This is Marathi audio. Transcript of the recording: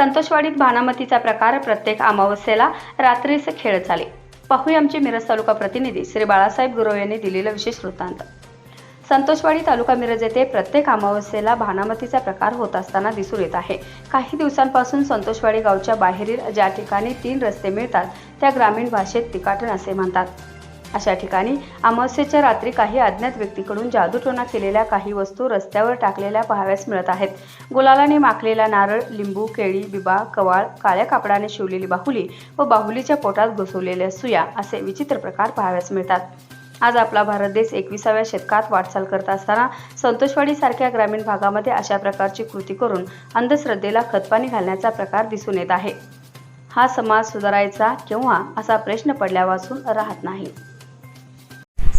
संतोषवाडीत भानामतीचा प्रकार प्रत्येक अमावस्येला रात्रीच खेळ चाले. पाहूया आमचे मिरज तालुका प्रतिनिधी श्री बाळासाहेब गुरव यांनी दिलेला विशेष वृत्तांत. संतोषवाडी तालुका मिरज येथे प्रत्येक अमावस्येला भानामतीचा प्रकार होत असताना दिसून येत आहे. काही दिवसांपासून संतोषवाडी गावच्या बाहेरील ज्या ठिकाणी तीन रस्ते मिळतात त्या ग्रामीण भाषेत तिकाटण असे म्हणतात. अशा ठिकाणी अमावस्येच्या रात्री काही अज्ञात व्यक्तीकडून जादूटोना केलेल्या काही वस्तू रस्त्यावर टाकलेल्या पाहाव्यास मिळत आहेत. गुलालाने माखलेला नारळ लिंबू केळी बिबा कवाळ काळ्या कापडाने शिवलेली बाहुली व बाहुलीच्या पोटात घुसवलेल्या सुया असे विचित्र प्रकार पाहाव्यास मिळतात. आज आपला भारत देश एकविसाव्या शतकात वाटचाल करत असताना संतोषवाडीसारख्या ग्रामीण भागामध्ये अशा प्रकारची कृती करून अंधश्रद्धेला खतपाणी घालण्याचा प्रकार दिसून येत आहे. हा समाज सुधारायचा केव्हा असा प्रश्न पडल्यापासून राहत नाही.